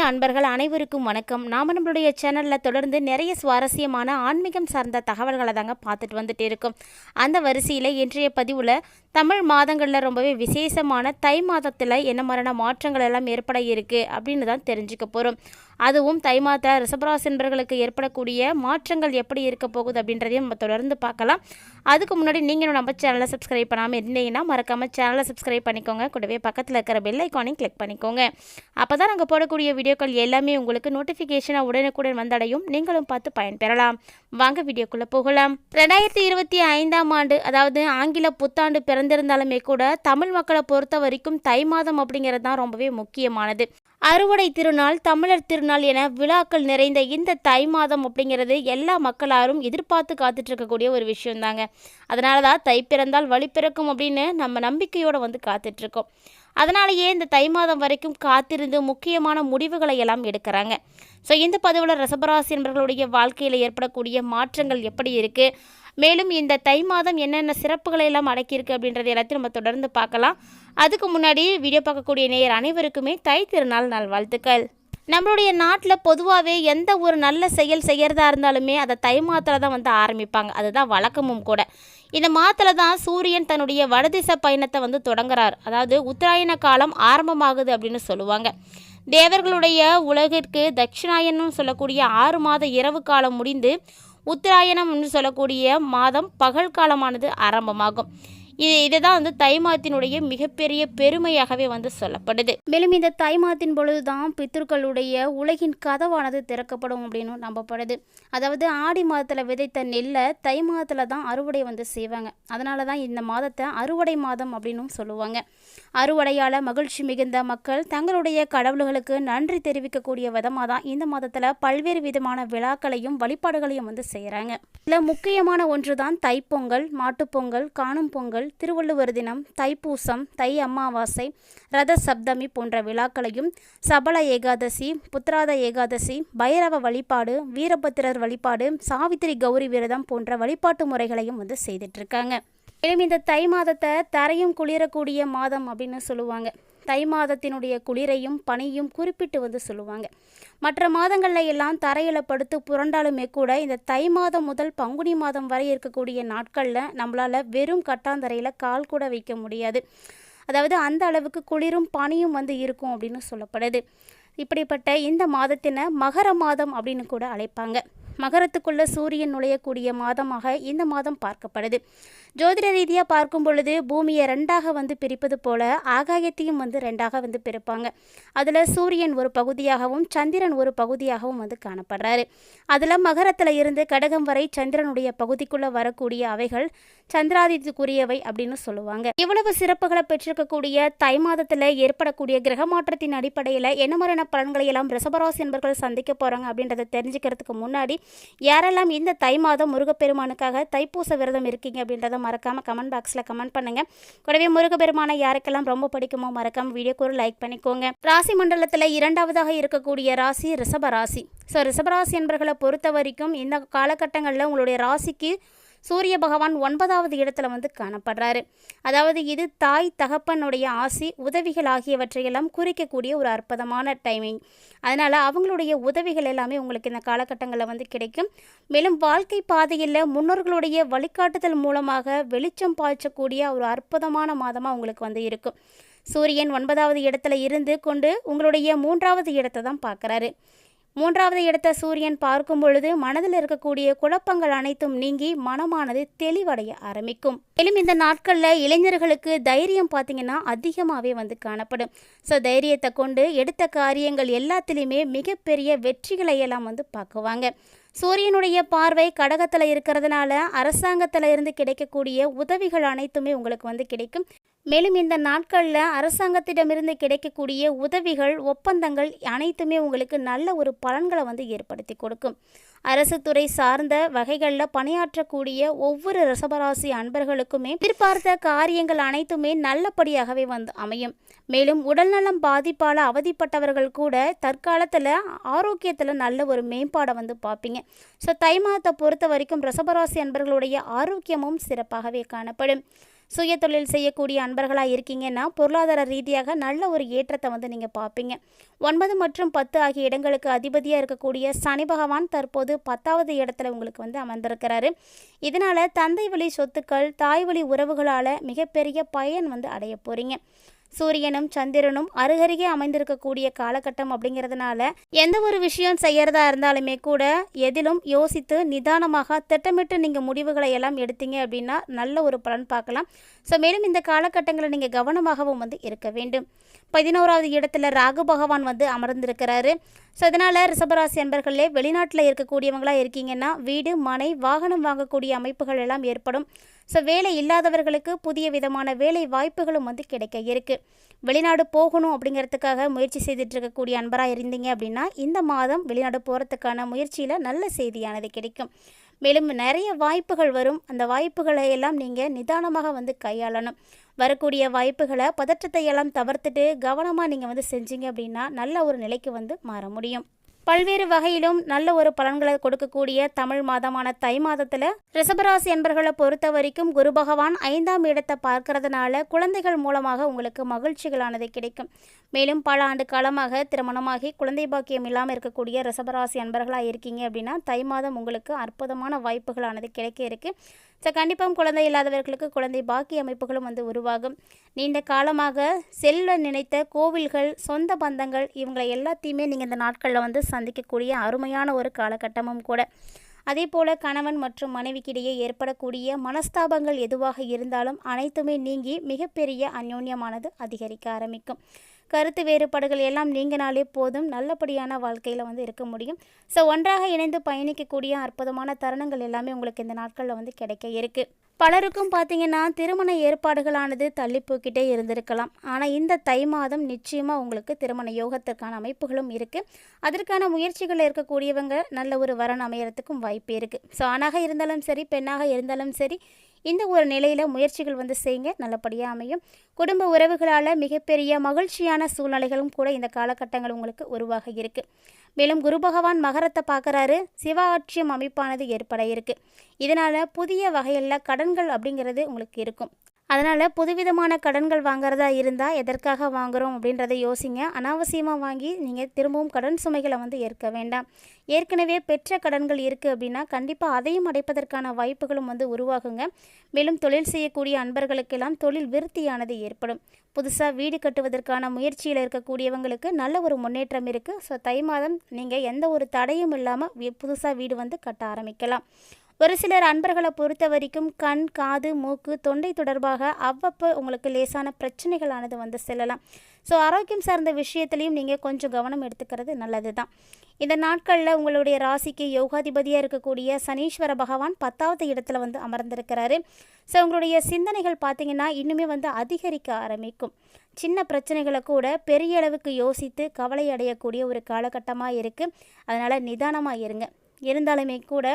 ஆன்மீக அன்பர்கள் அனைவருக்கும் வணக்கம். நாம நம்மளுடைய சேனலில் தொடர்ந்து நிறைய சுவாரஸ்யமான ஆன்மீகம் சார்ந்த தகவல்களை தாங்க பார்த்துட்டு வந்துட்டு இருக்கோம். அந்த வரிசையில் இன்றைய பதிவில் தமிழ் மாதங்களில் ரொம்பவே விசேஷமான தை மாதத்தில் என்ன மாதிரியான மாற்றங்கள் எல்லாம் ஏற்பட இருக்குது அப்படின்னு தான் தெரிஞ்சுக்க போகிறோம் அதுவும் தை மாத ரிஷபராசி என்பர்களுக்கு ஏற்படக்கூடிய மாற்றங்கள் எப்படி இருக்க போகுது அப்படின்றதையும் நம்ம தொடர்ந்து பார்க்கலாம். அதுக்கு முன்னாடி நீங்கள் நம்ம சேனலை சப்ஸ்கிரைப் பண்ணாமல் இருந்தீங்கன்னா மறக்காமல் சேனலை சப்ஸ்கிரைப் பண்ணிக்கோங்க. கூடவே பக்கத்தில் இருக்கிற பெல் ஐக்கானையும் கிளிக் பண்ணிக்கோங்க. அப்போ தான் நாங்கள் போடக்கூடிய வீடியோக்கள் எல்லாமே உங்களுக்கு நோட்டிஃபிகேஷனாக உடனுக்குடன் வந்தடையும். நீங்களும் பார்த்து பயன்பெறலாம். வாங்க வீடியோக்குள்ளே போகலாம். ரெண்டாயிரத்தி இருபத்தி ஐந்தாம் ஆண்டு அதாவது ஆங்கில புத்தாண்டு பிறந்திருந்தாலுமே கூட தமிழ் மக்களை பொறுத்த வரைக்கும் தை மாதம் அப்படிங்கிறது தான் ரொம்பவே முக்கியமானது. அறுவடை திருநாள் தமிழர் திருநாள் என விழாக்கள் நிறைந்த இந்த தை மாதம் அப்படிங்கிறது எல்லா மக்களாரும் எதிர்பார்த்து காத்துட்டு இருக்கக்கூடிய ஒரு விஷயம் தாங்க அதனால தான் தை பிறந்தால் வழி பிறக்கும் அப்படின்னு நம்ம நம்பிக்கையோடு வந்து காத்துட்ருக்கோம். அதனாலேயே இந்த தை மாதம் வரைக்கும் காத்திருந்து முக்கியமான முடிவுகளை எல்லாம் எடுக்கிறாங்க. ஸோ இந்த பதிவில் ரசபராசி என்பர்களுடைய வாழ்க்கையில் ஏற்படக்கூடிய மாற்றங்கள் எப்படி இருக்குது மேலும் இந்த தை மாதம் என்னென்ன சிறப்புகளை எல்லாம் அடக்கியிருக்கு அப்படின்றது எல்லாத்தையும் நம்ம தொடர்ந்து பார்க்கலாம். அதுக்கு முன்னாடி வீடியோ பார்க்கக்கூடிய நேயர் அனைவருக்குமே தை திருநாள் நல்வாழ்த்துக்கள். நம்மளுடைய நாட்டில் பொதுவாகவே எந்த ஒரு நல்ல செயல் செய்கிறதா இருந்தாலுமே அதை தை மாதத்தில் தான் வந்து ஆரம்பிப்பாங்க. அதுதான் வழக்கமும் கூட. இந்த மாதத்தில் தான் சூரியன் தன்னுடைய வடதிசை பயணத்தை வந்து தொடங்குறார். அதாவது உத்தராயண காலம் ஆரம்பமாகுது அப்படின்னு சொல்லுவாங்க. தேவர்களுடைய உலகிற்கு தட்சிணாயனம் சொல்லக்கூடிய ஆறு மாத இரவு காலம் முடிந்து உத்தராயணம் என்று சொல்லக்கூடிய மாதம் பகல் காலமானது ஆரம்பமாகும். இது இதுதான் வந்து தை மாத்தினுடைய மிகப்பெரிய பெருமையாகவே வந்து சொல்லப்படுது. மேலும் இந்த தை மாத்தின் பொழுது தான் பித்தர்களுடைய உலகின் கதவானது திறக்கப்படும் அப்படின்னு நம்பப்படுது. அதாவது ஆடி மாதத்தில் விதைத்த நெல்லை தை மாதத்தில் தான் அறுவடை வந்து செய்வாங்க. அதனால தான் இந்த மாதத்தை அறுவடை மாதம் அப்படின்னும் சொல்லுவாங்க. அறுவடையால் மகிழ்ச்சி மிகுந்த மக்கள் தங்களுடைய கடவுள்களுக்கு நன்றி தெரிவிக்கக்கூடிய விதமாக தான் இந்த மாதத்தில் பல்வேறு விதமான விழாக்களையும் வழிபாடுகளையும் வந்து செய்கிறாங்க இதில் முக்கியமான ஒன்று தான் தைப்பொங்கல் மாட்டுப்பொங்கல் காணும் பொங்கல் திருவள்ளுவர் தினம் தைப்பூசம் தை அமாவாசை ரத சப்தமி போன்ற விழாக்களையும் சபல ஏகாதசி புத்ராத ஏகாதசி பைரவ வழிபாடு வீரபத்திரர் வழிபாடு சாவித்திரி கௌரி விரதம் போன்ற வழிபாட்டு முறைகளையும் வந்து செய்துட்டு இருக்காங்க மேலும் இந்த தை மாதத்தை தரையும் குளிரக்கூடிய மாதம் அப்படின்னு சொல்லுவாங்க. தை மாதத்தினுடைய குளிரையும் பனியும் குறிப்பிட்டு வந்து சொல்லுவாங்க. மற்ற மாதங்களில் எல்லாம் தரையில் படுத்து புரண்டாலுமே கூட இந்த தை மாதம் முதல் பங்குனி மாதம் வரை இருக்கக்கூடிய நாட்களில் நம்மளால் வெறும் கட்டாந்தரையில் கால் கூட வைக்க முடியாது. அதாவது அந்த அளவுக்கு குளிரும் பனியும் வந்து இருக்கும் அப்படின்னு சொல்லப்படுது. இப்படிப்பட்ட இந்த மாதத்தினை மகர மாதம் அப்படின்னு கூட அழைப்பாங்க. மகரத்துக்குள்ள சூரியன் நுழையக்கூடிய மாதமாக இந்த மாதம் பார்க்கப்படுது. ஜோதிட ரீதியாக பார்க்கும் பொழுது பூமியை ரெண்டாக வந்து பிரிப்பது போல ஆகாயத்தையும் வந்து ரெண்டாக வந்து பிரிப்பாங்க. அதில் சூரியன் ஒரு பகுதியாகவும் சந்திரன் ஒரு பகுதியாகவும் வந்து காணப்படுறாரு. அதில் மகரத்தில் இருந்து கடகம் வரை சந்திரனுடைய பகுதிக்குள்ளே வரக்கூடிய அவைகள் சந்திராதித்துக்குரியவை அப்படின்னு சொல்லுவாங்க. இவ்வளவு சிறப்புகளை பெற்றிருக்கக்கூடிய தை மாதத்தில் ஏற்படக்கூடிய கிரக மாற்றத்தின் அடிப்படையில் என்ன மாதிரியான பலன்களை எல்லாம் ரிசபராசி என்பர்கள் சந்திக்க போகிறாங்க அப்படின்றத தெரிஞ்சுக்கிறதுக்கு முன்னாடி யாரெல்லாம் இந்த தை மாதம் முருகப்பெருமானுக்காக தைப்பூச விரதம் இருக்கீங்க அப்படின்றத மறக்காமல் கமெண்ட் பாக்ஸில் கமெண்ட் பண்ணுங்கள் கூடவே முருகப்பெருமானை யாருக்கெல்லாம் ரொம்ப பிடிக்குமோ மறக்காமல் வீடியோக்கு ஒரு லைக் பண்ணிக்கோங்க. ராசி மண்டலத்தில் இரண்டாவதாக இருக்கக்கூடிய ராசி ரிஷப ராசி. ஸோ ரிஷபராசி என்பர்களை பொறுத்த வரைக்கும் இந்த காலகட்டங்களில் உங்களுடைய ராசிக்கு சூரிய பகவான் ஒன்பதாவது இடத்துல வந்து காணப்படுறாரு. அதாவது இது தாய் தகப்பனுடைய ஆசி உதவிகள் ஆகியவற்றையெல்லாம் குறிக்கக்கூடிய ஒரு அற்புதமான டைமிங் அதனால் அவங்களுடைய உதவிகள் எல்லாமே உங்களுக்கு இந்த காலகட்டங்களில் வந்து கிடைக்கும். மேலும் வாழ்க்கை பாதையில் முன்னோர்களுடைய வழிகாட்டுதல் மூலமாக வெளிச்சம் பாய்ச்சக்கூடிய ஒரு அற்புதமான மாதமாக உங்களுக்கு வந்து இருக்கும். சூரியன் ஒன்பதாவது இடத்துல இருந்து கொண்டு உங்களுடைய மூன்றாவது இடத்தை தான் பார்க்குறாரு. மூன்றாவது இடத்த சூரியன் பார்க்கும் பொழுது மனதில் இருக்கக்கூடிய குழப்பங்கள் அனைத்தும் நீங்கி மனமானது தெளிவடைய ஆரம்பிக்கும். மேலும் இந்த நாட்களில் இளைஞர்களுக்கு தைரியம் பார்த்தீங்கன்னா அதிகமாகவே வந்து காணப்படும். ஸோ தைரியத்தை கொண்டு எடுத்த காரியங்கள் எல்லாத்துலேயுமே மிகப்பெரிய வெற்றிகளை எல்லாம் வந்து பார்க்குவாங்க. சூரியனுடைய பார்வை கடகத்தில் இருக்கிறதுனால அரசாங்கத்தில் இருந்து கிடைக்கக்கூடிய உதவிகள் அனைத்துமே உங்களுக்கு வந்து கிடைக்கும். மேலும் இந்த நாட்களில் அரசாங்கத்திடமிருந்து கிடைக்கக்கூடிய உதவிகள் ஒப்பந்தங்கள் அனைத்துமே உங்களுக்கு நல்ல ஒரு பலன்களை வந்து ஏற்படுத்தி கொடுக்கும். அரசு துறை சார்ந்த வகைகளில் பணியாற்றக்கூடிய ஒவ்வொரு ரிஷபராசி அன்பர்களுக்குமே எதிர்பார்த்த காரியங்கள் அனைத்துமே நல்லபடியாகவே வந்து அமையும். மேலும் உடல்நலம் பாதிப்பால் அவதிப்பட்டவர்கள் கூட தற்காலத்தில் ஆரோக்கியத்தில் நல்ல ஒரு மேம்பாடை வந்து பார்ப்பீங்க ஸோ தை மாதத்தை பொறுத்த வரைக்கும் ரிஷபராசி அன்பர்களுடைய ஆரோக்கியமும் சிறப்பாகவே காணப்படும். சுய தொழில் செய்யக்கூடிய அன்பர்களாக இருக்கீங்கன்னா பொருளாதார ரீதியாக நல்ல ஒரு ஏற்றத்தை வந்து நீங்கள் பார்ப்பீங்க. ஒன்பது மற்றும் பத்து ஆகிய இடங்களுக்கு அதிபதியாக இருக்கக்கூடிய சனி பகவான் தற்போது பத்தாவது இடத்துல உங்களுக்கு வந்து அமர்ந்திருக்கிறாரு. இதனால் தந்தை வழி சொத்துக்கள் தாய் வழி உறவுகளால் மிகப்பெரிய பயன் வந்து அடைய போகிறீங்க சூரியனும் சந்திரனும் அருகருகே அமைந்திருக்கக்கூடிய காலகட்டம் அப்படிங்கிறதுனால எந்த ஒரு விஷயம் செய்யறதா இருந்தாலுமே கூட எதிலும் யோசித்து நிதானமாக திட்டமிட்டு நீங்கள் முடிவுகளை எல்லாம் எடுத்தீங்க அப்படின்னா நல்ல ஒரு பலன் பார்க்கலாம். ஸோ மேலும் இந்த காலகட்டங்களில் நீங்கள் கவனமாகவும் வந்து இருக்க வேண்டும். பதினோராவது இடத்துல ராகு பகவான் வந்து அமர்ந்திருக்கிறாரு. ஸோ அதனால் ரிஷபராசி அன்பர்களே வெளிநாட்டில் இருக்கக்கூடியவங்களாக இருக்கீங்கன்னா வீடு மனை வாகனம் வாங்கக்கூடிய அமைப்புகள் எல்லாம் ஏற்படும். ஸோ வேலை இல்லாதவர்களுக்கு புதிய விதமான வேலை வாய்ப்புகளும் வந்து கிடைக்க இருக்குது வெளிநாடு போகணும் அப்படிங்கிறதுக்காக முயற்சி செய்துட்டு இருக்கக்கூடிய அன்பராக இருந்தீங்க அப்படின்னா இந்த மாதம் வெளிநாடு போகிறதுக்கான முயற்சியில் நல்ல செய்தியானது கிடைக்கும். மேலும் நிறைய வாய்ப்புகள் வரும். அந்த வாய்ப்புகளை எல்லாம் நீங்கள் நிதானமாக வந்து கையாளணும். வரக்கூடிய வாய்ப்புகளை பதற்றத்தை எல்லாம் தவிர்த்துட்டு கவனமாக நீங்கள் வந்து செஞ்சீங்க அப்படின்னா நல்ல ஒரு நிலைக்கு வந்து மாற முடியும். பல்வேறு வகையிலும் நல்ல ஒரு பலன்களை கொடுக்கக்கூடிய தமிழ் மாதமான தை மாதத்தில் ரிசபராசி என்பர்களை பொறுத்த வரைக்கும் குரு பகவான் ஐந்தாம் இடத்தை பார்க்கறதுனால குழந்தைகள் மூலமாக உங்களுக்கு மகிழ்ச்சிகளானது கிடைக்கும். மேலும் பல ஆண்டு காலமாக திருமணமாகி குழந்தை பாக்கியம் இல்லாமல் இருக்கக்கூடிய ரிசபராசி அன்பர்களாக இருக்கீங்க அப்படின்னா தை மாதம் உங்களுக்கு அற்புதமான வாய்ப்புகளானது கிடைக்க இருக்குது ஸோ கண்டிப்பாக குழந்தை இல்லாதவர்களுக்கு குழந்தை பாக்கி அமைப்புகளும் வந்து உருவாகும். நீண்ட காலமாக செல்வ நினைத்த கோவில்கள் சொந்த பந்தங்கள் இவங்களை எல்லாத்தையுமே நீங்கள் இந்த நாட்களில் வந்து சந்திக்கக்கூடிய அருமையான ஒரு காலகட்டமும் கூட. அதே போல் கணவன் மற்றும் மனைவிக்கிடையே ஏற்படக்கூடிய மனஸ்தாபங்கள் எதுவாக இருந்தாலும் அனைத்துமே நீங்கி மிகப்பெரிய அந்யோன்யமானது அதிகரிக்க ஆரம்பிக்கும். கருத்து வேறுபாடுகள் எல்லாம் நீங்கினாலே போதும். நல்லபடியான வாழ்க்கையில் வந்து இருக்க முடியும். ஸோ ஒன்றாக இணைந்து பயணிக்கக்கூடிய அற்புதமான தருணங்கள் எல்லாமே உங்களுக்கு இந்த நாட்களில் வந்து கிடைக்க இருக்குது பலருக்கும் பார்த்தீங்கன்னா திருமண ஏற்பாடுகளானது தள்ளி போய்கிட்டே இருந்திருக்கலாம். ஆனால் இந்த தை மாதம் நிச்சயமாக உங்களுக்கு திருமண யோகத்திற்கான அமைப்புகளும் இருக்குது அதற்கான முயற்சிகளில் இருக்கக்கூடியவங்க நல்ல ஒரு வரன் அமையறதுக்கும் வாய்ப்பு இருக்குது ஸோ ஆணாக இருந்தாலும் சரி பெண்ணாக இருந்தாலும் சரி இந்த ஒரு நிலையில் முயற்சிகள் வந்து செய்யுங்க நல்லபடியாக அமையும். குடும்ப உறவுகளால் மிகப்பெரிய மகிழ்ச்சியான சூழ்நிலைகளும் கூட இந்த காலகட்டங்கள் உங்களுக்கு உருவாக இருக்குது மேலும் குரு பகவான் மகரத்தை பார்க்குறாரு. சிவாட்சியம் அமைப்பானது ஏற்பட இருக்குது இதனால் புதிய வகையில் கடன்கள் அப்படிங்கிறது உங்களுக்கு இருக்கும். அதனால் புதுவிதமான கடன்கள் வாங்குறதா இருந்தால் எதற்காக வாங்குகிறோம் அப்படின்றத யோசிங்க. அனாவசியமாக வாங்கி நீங்கள் திரும்பவும் கடன் சுமைகளை வந்து ஏற்க வேண்டாம். ஏற்கனவே பெற்ற கடன்கள் இருக்குது அப்படின்னா கண்டிப்பாக அதையும் அடைப்பதற்கான வாய்ப்புகளும் வந்து உருவாகுங்க. மேலும் தொழில் செய்யக்கூடிய அன்பர்களுக்கெல்லாம் தொழில் விருத்தியானது ஏற்படும். புதுசாக வீடு கட்டுவதற்கான முயற்சியில் இருக்கக்கூடியவங்களுக்கு நல்ல ஒரு முன்னேற்றம் இருக்குது ஸோ தை மாதம் நீங்கள் எந்த ஒரு தடையும் இல்லாமல் புதுசாக வீடு வந்து கட்ட ஆரம்பிக்கலாம். ஒரு சிலர் அன்பர்களை பொறுத்த வரைக்கும் கண் காது மூக்கு தொண்டை தொடர்பாக அவ்வப்போ உங்களுக்கு லேசான பிரச்சனைகளானது வந்து செல்லலாம். ஸோ ஆரோக்கியம் சார்ந்த விஷயத்துலையும் நீங்கள் கொஞ்சம் கவனம் எடுத்துக்கிறது நல்லது தான் இந்த நாட்களில் உங்களுடைய ராசிக்கு யோகாதிபதியாக இருக்கக்கூடிய சனீஸ்வர பகவான் பத்தாவது இடத்துல வந்து அமர்ந்திருக்கிறாரு. ஸோ உங்களுடைய சிந்தனைகள் பார்த்தீங்கன்னா இன்னுமே வந்து அதிகரிக்க ஆரம்பிக்கும். சின்ன பிரச்சனைகளை கூட பெரிய அளவுக்கு யோசித்து கவலை அடையக்கூடிய ஒரு காலகட்டமாக இருக்குது அதனால் நிதானமாக இருங்க. இருந்தாலுமே கூட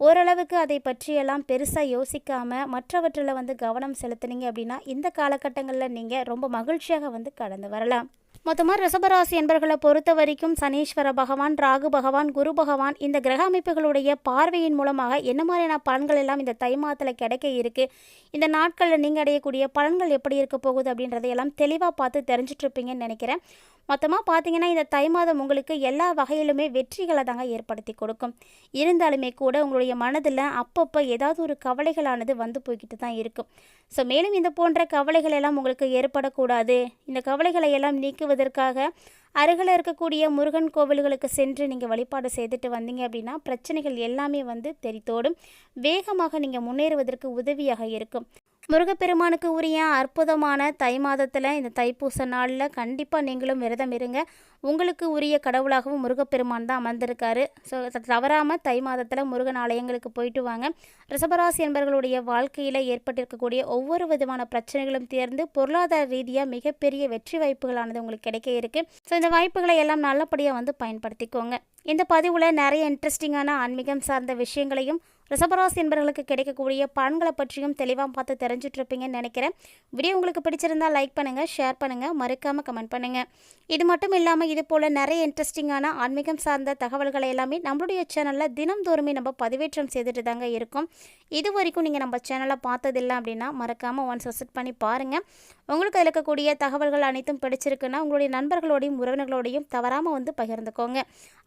ஓரளவுக்கு அதை பற்றியெல்லாம் பெருசாக யோசிக்காமல் மற்றவற்றில் வந்து கவனம் செலுத்துனீங்க அப்படின்னா இந்த காலகட்டங்களில் நீங்கள் ரொம்ப மகிழ்ச்சியாக வந்து கடந்து வரலாம். மொத்தமாக ரிஷபராசி என்பர்களை பொறுத்த வரைக்கும் சனீஸ்வர பகவான் ராகு பகவான் குரு பகவான் இந்த கிரக அமைப்புகளுடைய பார்வையின் மூலமாக என்ன மாதிரியான பலன்கள் எல்லாம் இந்த தை மாதத்தில் கிடைக்க இருக்குது இந்த நாட்களில் நீங்கள் அடையக்கூடிய பலன்கள் எப்படி இருக்க போகுது அப்படின்றதையெல்லாம் தெளிவாக பார்த்து தெரிஞ்சிட்ருப்பீங்கன்னு நினைக்கிறேன். மொத்தமாக பார்த்தீங்கன்னா இந்த தை மாதம் உங்களுக்கு எல்லா வகையிலுமே வெற்றிகளை தாங்க ஏற்படுத்தி கொடுக்கும். இருந்தாலுமே கூட உங்களுடைய மனதில் அப்பப்போ ஏதாவது ஒரு கவலைகளானது வந்து போய்கிட்டு தான் இருக்கும். ஸோ மேலும் இந்த போன்ற கவலைகள் எல்லாம் உங்களுக்கு ஏற்படக்கூடாது. இந்த கவலைகளை எல்லாம் நீக்குவதற்காக அருகில் இருக்கக்கூடிய முருகன் கோவில்களுக்கு சென்று நீங்கள் வழிபாடு செய்துட்டு வந்தீங்க அப்படின்னா பிரச்சனைகள் எல்லாமே வந்து தெரித்தோடும் வேகமாக நீங்கள் முன்னேறுவதற்கு உதவியாக இருக்கும். முருகப்பெருமானுக்கு உரிய அற்புதமான தை மாதத்தில் இந்த தைப்பூச நாளில் கண்டிப்பாக நீங்களும் விரதம் இருங்க. உங்களுக்கு உரிய கடவுளாகவும் முருகப்பெருமான் தான் அமர்ந்திருக்காரு. ஸோ தவறாமல் தை மாதத்தில் முருகன் ஆலயங்களுக்கு போயிட்டு வாங்க. ரிஷபராசி என்பவர்களுடைய வாழ்க்கையில் ஏற்பட்டிருக்கக்கூடிய ஒவ்வொரு விதமான பிரச்சனைகளும் தேர்ந்து பொருளாதார ரீதியாக மிகப்பெரிய வெற்றி வாய்ப்புகளானது உங்களுக்கு கிடைக்க இருக்குது ஸோ இந்த வாய்ப்புகளை எல்லாம் நல்லபடியாக வந்து பயன்படுத்திக்கோங்க. இந்த பதிவில் நிறைய இன்ட்ரெஸ்டிங்கான ஆன்மீகம் சார்ந்த விஷயங்களையும் ரிஷபராசி என்பவர்களுக்கு கிடைக்கக்கூடிய பலன்களை பற்றியும் தெளிவாக பார்த்து தெரிஞ்சிட்ருப்பீங்கன்னு நினைக்கிறேன். வீடியோ உங்களுக்கு பிடிச்சிருந்தா லைக் பண்ணுங்கள் ஷேர் பண்ணுங்கள் மறக்காமல் கமெண்ட் பண்ணுங்கள் இது மட்டும் இல்லாமல் இது போல் நிறைய இன்ட்ரெஸ்டிங்கான ஆன்மீகம் சார்ந்த தகவல்களை எல்லாமே நம்மளுடைய சேனலில் தினம்தோறுமே நம்ம பதிவேற்றம் செய்துட்டு தாங்க இருக்கும். இது வரைக்கும் நீங்கள் நம்ம சேனலை பார்த்ததில்லை அப்படின்னா மறக்காமல் ஒன்ஸ் விசிட் பண்ணி பாருங்கள் உங்களுக்கு அதில் இருக்கக்கூடிய தகவல்கள் அனைத்தும் பிடிச்சிருக்குன்னா உங்களுடைய நண்பர்களோடையும் உறவினர்களோடையும் தவறாமல் வந்து பகிர்ந்துக்கோங்க.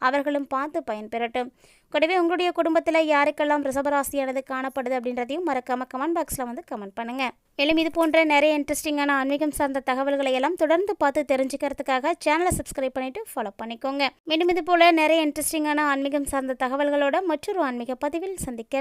அவர்களும் பார்த்து பயன்பெறட்டும். கூடவே உங்களுடைய குடும்பத்தில் யாருக்கெல்லாம் ரிசபராசியானது காணப்படுது அப்படின்றதையும் மறக்காமல் கமெண்ட் பாக்ஸில் வந்து கமெண்ட் பண்ணுங்கள் மேலும் இது போன்ற நிறைய இன்ட்ரெஸ்டிங்கான ஆன்மீகம் சார்ந்த தகவல்களை எல்லாம் தொடர்ந்து பார்த்து தெரிஞ்சுக்கிறதுக்காக சேனலை சப்ஸ்கிரைப் பண்ணிவிட்டு ஃபாலோ பண்ணிக்கோங்க. மீண்டும் இது போல் நிறைய இன்ட்ரெஸ்டிங்கான ஆன்மீகம் சார்ந்த தகவல்களோட மற்றொரு ஆன்மீக பதிவில் சந்திக்கலாம்.